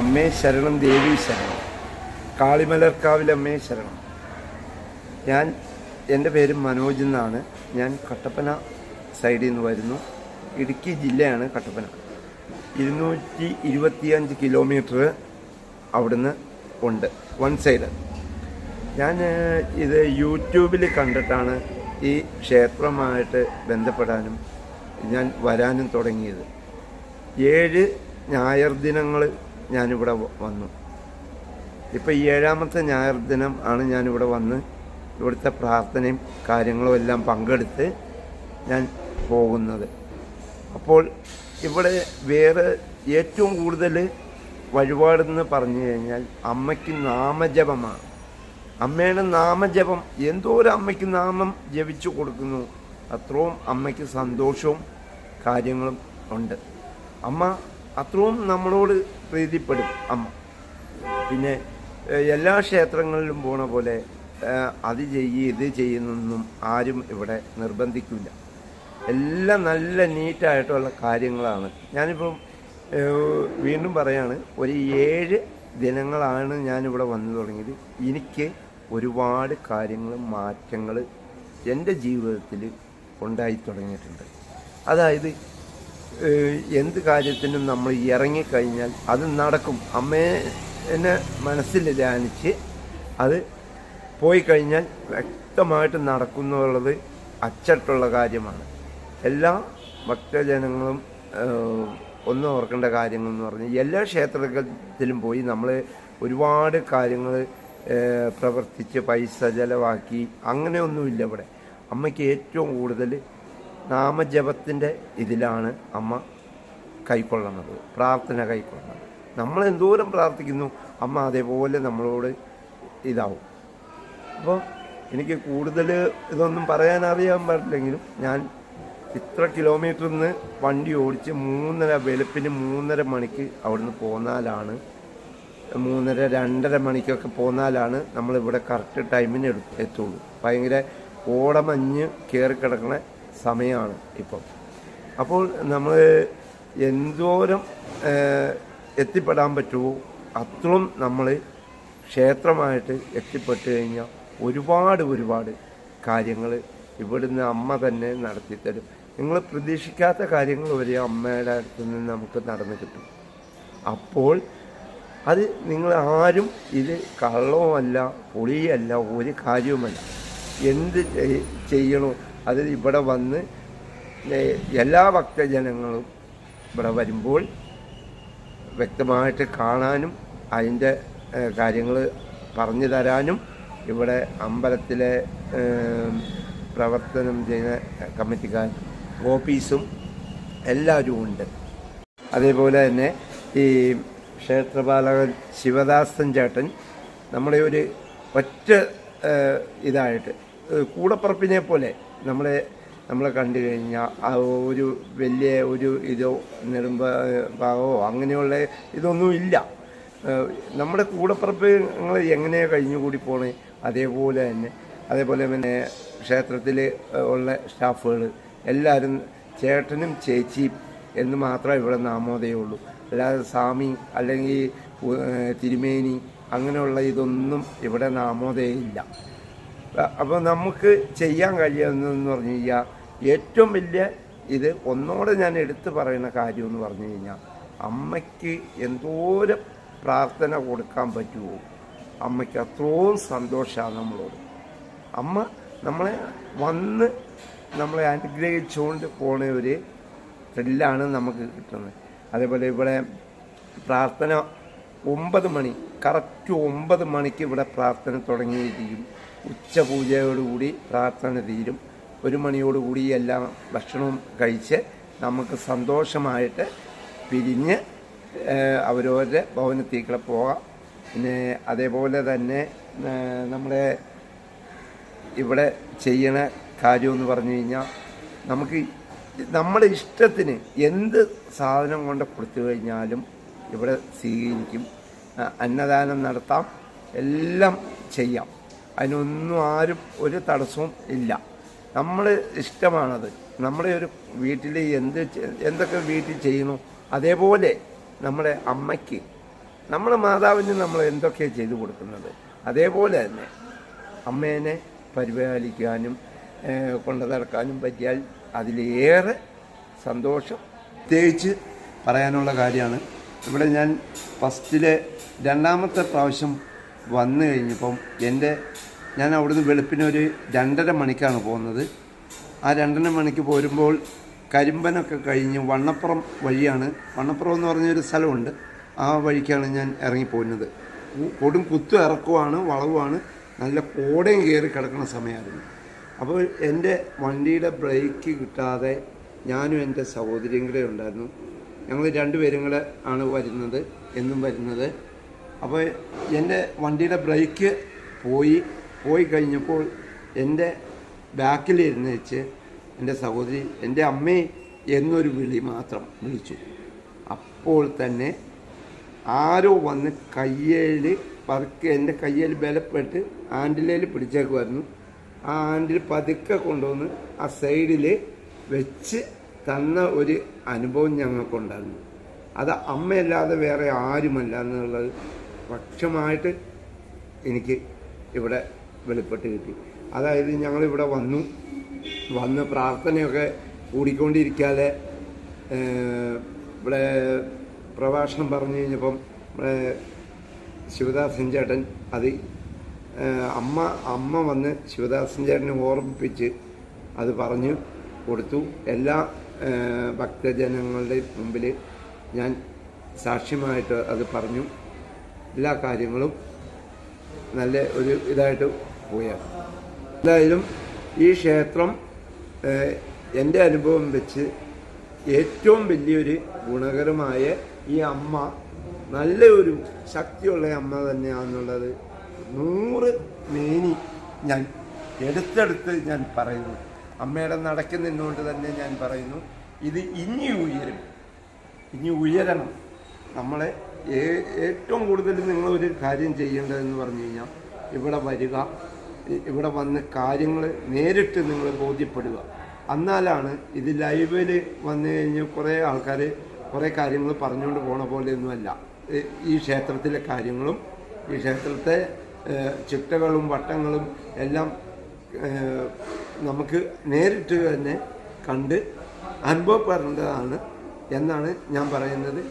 അമ്മേ ശരണം ദേവി ശരണം. കാളിമലർക്കാവിലെ അമ്മേ ശരണം. ഞാൻ എന്റെ പേര് മനോജ് എന്നാണ്. ഞാൻ കട്ടപ്പന സൈഡിൽ നിന്ന് വരുന്നു. ഇടുക്കി ജില്ലയാണ് കട്ടപ്പന. ഇരുന്നൂറ്റി ഇരുപത്തിയഞ്ച് കിലോമീറ്റർ അവിടുന്ന് ഉണ്ട് വൺ സൈഡ് ഞാൻ ഇത് യൂട്യൂബിൽ കണ്ടിട്ടാണ് ഈ ക്ഷേത്രമായിട്ട് ബന്ധപ്പെടാനും ഞാൻ വരാനും തുടങ്ങിയത്. ഏഴ് ഞായർ ദിനങ്ങൾ ഞാനിവിടെ വന്നു. ഇപ്പോൾ ഈ ഏഴാമത്തെ ഞായർ ദിനം ആണ് ഞാനിവിടെ വന്ന് ഇവിടുത്തെ പ്രാർത്ഥനയും കാര്യങ്ങളും എല്ലാം പങ്കെടുത്ത് ഞാൻ പോകുന്നത്. അപ്പോൾ ഇവിടെ വേറെ ഏറ്റവും കൂടുതൽ വഴിപാടെന്ന് പറഞ്ഞു കഴിഞ്ഞാൽ അമ്മയ്ക്ക് നാമജപമാണ്. അമ്മയുടെ നാമജപം എന്തോ ഒരു അമ്മയ്ക്ക് നാമം ജപിച്ചു കൊടുക്കുന്നു അത്രയും അമ്മയ്ക്ക് സന്തോഷവും കാര്യങ്ങളും ഉണ്ട്. അമ്മ അത്രയും നമ്മളോട് പ്രീതിപ്പെടും അമ്മ. പിന്നെ എല്ലാ ക്ഷേത്രങ്ങളിലും പോണ പോലെ അത് ചെയ്യ് ഇത് ചെയ്യുന്നൊന്നും ആരും ഇവിടെ നിർബന്ധിക്കില്ല എല്ലാം നല്ല നീറ്റായിട്ടുള്ള കാര്യങ്ങളാണ്. ഞാനിപ്പം വീണ്ടും പറയാണ് ഒരു ഏഴ് ദിനങ്ങളാണ് ഞാനിവിടെ വന്നു തുടങ്ങിയത്. എനിക്ക് ഒരുപാട് കാര്യങ്ങൾ മാറ്റങ്ങൾ എന്റെ ജീവിതത്തിൽ ഉണ്ടായി തുടങ്ങിയിട്ടുണ്ട്. അതായത് എന്ത് കാര്യത്തിനും നമ്മൾ ഇറങ്ങിക്കഴിഞ്ഞാൽ അത് നടക്കും. അമ്മയെ മനസ്സിൽ ധ്യാനിച്ച് അത് പോയി കഴിഞ്ഞാൽ വ്യക്തമായിട്ട് നടക്കുന്നുള്ളത് അച്ചട്ടുള്ള കാര്യമാണ്. എല്ലാ ഭക്തജനങ്ങളും ഒന്നും ഒന്ന് ഓർക്കേണ്ട കാര്യങ്ങൾ എന്ന് പറഞ്ഞാൽ എല്ലാ ക്ഷേത്രത്തിലും പോയി നമ്മൾ ഒരുപാട് കാര്യങ്ങൾ പ്രവർത്തിച്ച് പൈസ ചെലവാക്കി അങ്ങനെയൊന്നുമില്ല ഇവിടെ. അമ്മയ്ക്ക് ഏറ്റവും കൂടുതൽ നാമജപത്തിന്റെ ഇതിലാണ് അമ്മ കൈക്കൊള്ളണത് പ്രാർത്ഥന കൈക്കൊള്ളുന്നത്. നമ്മൾ എന്തോരം പ്രാർത്ഥിക്കുന്നു അമ്മ അതേപോലെ നമ്മളോട് ഇതാവും. അപ്പോൾ എനിക്ക് കൂടുതൽ ഇതൊന്നും പറയാൻ അറിയാൻ പാടില്ലെങ്കിലും ഞാൻ ഇത്ര കിലോമീറ്ററിൽ നിന്ന് വണ്ടി ഓടിച്ച് മൂന്നര വെളുപ്പിന് മൂന്നര മണിക്ക് അവിടുന്ന് പോന്നാലാണ് മൂന്നര രണ്ടര മണിക്കൊക്കെ പോന്നാലാണ് നമ്മളിവിടെ കറക്റ്റ് ടൈമിന് എടു എത്തുള്ളൂ. ഭയങ്കര ഓടമഞ്ഞ് കയറി കിടക്കുന്ന സമയമാണ് ഇപ്പം. അപ്പോൾ നമ്മൾ എന്തോരം എത്തിപ്പെടാൻ പറ്റുമോ അത്രയും നമ്മൾ ക്ഷേത്രമായിട്ട് എത്തിപ്പെട്ട് കഴിഞ്ഞാൽ ഒരുപാട് ഒരുപാട് കാര്യങ്ങൾ ഇവിടുന്ന് അമ്മ തന്നെ നടത്തിത്തരും. നിങ്ങൾ പ്രതീക്ഷിക്കാത്ത കാര്യങ്ങൾ വരെ അമ്മയുടെ അടുത്ത് നിന്ന് നമുക്ക് നടന്നു കിട്ടും. അപ്പോൾ അത് നിങ്ങൾ ആരും ഇത് കള്ളവുമല്ല പൊളിയല്ല ഒരു കാര്യവുമല്ല. എന്ത് ചെയ്- ചെയ്യണോ? അത് ഇവിടെ വന്ന് എല്ലാ ഭക്തജനങ്ങളും ഇവിടെ വരുമ്പോൾ വ്യക്തമായിട്ട് കാണാനും അതിന്റെ കാര്യങ്ങൾ പറഞ്ഞു തരാനും ഇവിടെ അമ്പലത്തിലെ പ്രവർത്തനം ചെയ്യുന്ന കമ്മിറ്റിക്കാർ ഓഫീസും എല്ലാവരും ഉണ്ട്. അതേപോലെ തന്നെ ഈ ക്ഷേത്രപാലകൻ ശിവദാസൻ ചേട്ടൻ നമ്മുടെ ഒരു ഒറ്റ ഇതായിട്ട് കൂടപ്പറപ്പിനെ പോലെ നമ്മളെ നമ്മളെ കണ്ടു കഴിഞ്ഞാൽ ആ ഒരു വലിയ ഒരു ഇതോ നെടുമ്പ ഭാഗമോ അങ്ങനെയുള്ള ഇതൊന്നും ഇല്ല. ഏഹ്, നമ്മുടെ കൂടപ്പറപ്പുകൾ എങ്ങനെയാണ് കഴിഞ്ഞുകൂടി പോണേ അതേപോലെ തന്നെ. അതേപോലെ തന്നെ ക്ഷേത്രത്തിൽ ഉള്ള സ്റ്റാഫുകൾ എല്ലാവരും ചേട്ടനും ചേച്ചിയും എന്ന് മാത്രമേ ഇവിടെ നാമോദയുള്ളൂ അല്ലാതെ സ്വാമി അല്ലെങ്കിൽ തിരുമേനി അങ്ങനെയുള്ള ഇതൊന്നും ഇവിടെ നാമോദയയില്ല അപ്പോൾ നമുക്ക് ചെയ്യാൻ കഴിയുന്നതെന്ന് പറഞ്ഞു കഴിഞ്ഞാൽ ഏറ്റവും വലിയ ഇത് ഒന്നോടെ ഞാൻ എടുത്തു പറയുന്ന കാര്യം എന്ന് പറഞ്ഞു കഴിഞ്ഞാൽ അമ്മയ്ക്ക് എന്തോരം പ്രാർത്ഥന കൊടുക്കാൻ പറ്റുമോ അമ്മയ്ക്ക് അത്രയും സന്തോഷമാണ് നമ്മളോട്. അമ്മ നമ്മളെ വന്ന് നമ്മളെ അനുഗ്രഹിച്ചുകൊണ്ട് പോണ ഒരു ത്രില്ലാണ് നമുക്ക് കിട്ടുന്നത്. അതേപോലെ ഇവിടെ പ്രാർത്ഥന ഒമ്പത് മണി കറക്റ്റ് ഒമ്പത് മണിക്ക് ഇവിടെ പ്രാർത്ഥന തുടങ്ങിയിരിക്കും ഉച്ചപൂജയോടുകൂടി പ്രാർത്ഥന തീരും. ഒരു മണിയോടുകൂടി എല്ലാം ഭക്ഷണവും കഴിച്ച് നമുക്ക് സന്തോഷമായിട്ട് പിരിഞ്ഞ് അവരവരുടെ ഭവനത്തേക്കൂടെ പോകാം. പിന്നെ അതേപോലെ തന്നെ നമ്മുടെ ഇവിടെ ചെയ്യണ കാര്യമെന്ന് പറഞ്ഞു കഴിഞ്ഞാൽ നമുക്ക് നമ്മുടെ ഇഷ്ടത്തിന് എന്ത് സാധനം കൊണ്ട് കൊടുത്തു കഴിഞ്ഞാലും ഇവിടെ സ്വീകരിക്കും. അന്നദാനം നടത്താം. എല്ലാം ചെയ്യാം. അതിനൊന്നും ആരും ഒരു തടസ്സവും ഇല്ല. നമ്മൾ ഇഷ്ടമാണത്. നമ്മുടെ ഒരു വീട്ടിൽ എന്ത് എന്തൊക്കെ വീട്ടിൽ ചെയ്യുന്നു അതേപോലെ നമ്മുടെ അമ്മയ്ക്ക് നമ്മുടെ മാതാവിന് നമ്മൾ എന്തൊക്കെയാണ് ചെയ്തു കൊടുക്കുന്നത് അതേപോലെ തന്നെ അമ്മേനെ പരിപാലിക്കാനും കൊണ്ടു നടക്കാനും പറ്റിയാൽ അതിലേറെ സന്തോഷം. പ്രത്യേകിച്ച് പറയാനുള്ള കാര്യമാണ് ഇവിടെ ഞാൻ ഫസ്റ്റിലെ രണ്ടാമത്തെ പ്രാവശ്യം വന്നു കഴിഞ്ഞപ്പം എന്റെ ഞാൻ അവിടുന്ന് വെളുപ്പിന് ഒരു രണ്ടര മണിക്കാണ് പോകുന്നത്. ആ രണ്ടര മണിക്ക് പോരുമ്പോൾ കരിമ്പനൊക്കെ കഴിഞ്ഞ് വണ്ണപ്പുറം വഴിയാണ്. വണ്ണപ്പുറം എന്ന് പറഞ്ഞൊരു സ്ഥലമുണ്ട്. ആ വഴിക്കാണ് ഞാൻ ഇറങ്ങിപ്പോരുന്നത്. കൊടും കുത്തു ഇറക്കുവാണ് വളവുമാണ്. നല്ല കോടയും കയറി കിടക്കുന്ന സമയമായിരുന്നു. അപ്പോൾ എന്റെ വണ്ടിയുടെ ബ്രേക്ക് കിട്ടാതെ ഞാനും എന്റെ സഹോദരിയും കൂടെ ഉണ്ടായിരുന്നു. ഞങ്ങൾ രണ്ടുപേരും കൂടെ ആണ് വരുന്നത് എന്നും വരുന്നത്. അപ്പോൾ എന്റെ വണ്ടിയുടെ ബ്രേക്ക് പോയി പോയി കഴിഞ്ഞപ്പോൾ എന്റെ ബാക്കിലിരുന്ന് വെച്ച് എന്റെ സഹോദരി എന്റെ അമ്മേ എന്നൊരു വിളി മാത്രം വിളിച്ചു. അപ്പോൾ തന്നെ ആരോ വന്ന് കയ്യേൽ പതുക്കെ എന്റെ കയ്യിൽ ബലപ്പെട്ട് ആൻഡിലേൽ പിടിച്ചേക്കുമായിരുന്നു ആ ആൻഡിൽ പതുക്കെ കൊണ്ടുവന്ന് ആ സൈഡിൽ വെച്ച് തന്ന ഒരു അനുഭവം ഞങ്ങൾക്കുണ്ടായിരുന്നു. അത് അമ്മയല്ലാതെ വേറെ ആരുമല്ല എന്നുള്ളത് പക്ഷമായിട്ട് എനിക്ക് ഇവിടെ വെളിപ്പെട്ട് കിട്ടി. അതായത് ഞങ്ങളിവിടെ വന്നു. വന്ന് പ്രാർത്ഥനയൊക്കെ കൂടിക്കൊണ്ടിരിക്കാതെ ഇവിടെ പ്രഭാഷണം പറഞ്ഞു കഴിഞ്ഞപ്പം ഇവിടെ ശിവദാസൻ ചേട്ടൻ അത് അമ്മ അമ്മ വന്ന് ശിവദാസൻ ചേട്ടനെ ഓർമ്മിപ്പിച്ച് അത് പറഞ്ഞു കൊടുത്തു. എല്ലാ ഭക്തജനങ്ങളുടെ മുമ്പിൽ ഞാൻ സാക്ഷ്യമായിട്ട് അത് പറഞ്ഞു. എല്ലാ കാര്യങ്ങളും നല്ല ഒരു ഇതായിട്ട് പോയാണ്. എന്തായാലും ഈ ക്ഷേത്രം എന്റെ അനുഭവം വെച്ച് ഏറ്റവും വലിയൊരു ഗുണകരമായ ഈ അമ്മ നല്ലൊരു ശക്തിയുള്ള അമ്മ തന്നെയാണെന്നുള്ളത് നൂറ് മേനി ഞാൻ എടുത്തെടുത്ത് ഞാൻ പറയുന്നു. അമ്മയുടെ നടക്ക് നിന്നുകൊണ്ട് തന്നെ ഞാൻ പറയുന്നു ഇത് ഇനി ഉയരും. ഇനി ഉയരണം. നമ്മളെ ഏറ്റവും കൂടുതൽ നിങ്ങളൊരു കാര്യം ചെയ്യേണ്ടതെന്ന് പറഞ്ഞു കഴിഞ്ഞാൽ ഇവിടെ വരിക ഇവിടെ വന്ന് കാര്യങ്ങൾ നേരിട്ട് നിങ്ങൾ ബോധ്യപ്പെടുക. എന്നാലാണ് ഇത് ലൈവിൽ വന്നു കഴിഞ്ഞ് കുറേ ആൾക്കാർ കുറേ കാര്യങ്ങൾ പറഞ്ഞുകൊണ്ട് പോണ പോലെയൊന്നുമല്ല. ഈ- ക്ഷേത്രത്തിലെ കാര്യങ്ങളും ഈ ക്ഷേത്രത്തെ ചിട്ടകളും വട്ടങ്ങളും എല്ലാം നമുക്ക് നേരിട്ട് തന്നെ കണ്ട് അനുഭവപ്പെടേണ്ടതാണ് എന്നാണ് ഞാൻ പറയുന്നത്.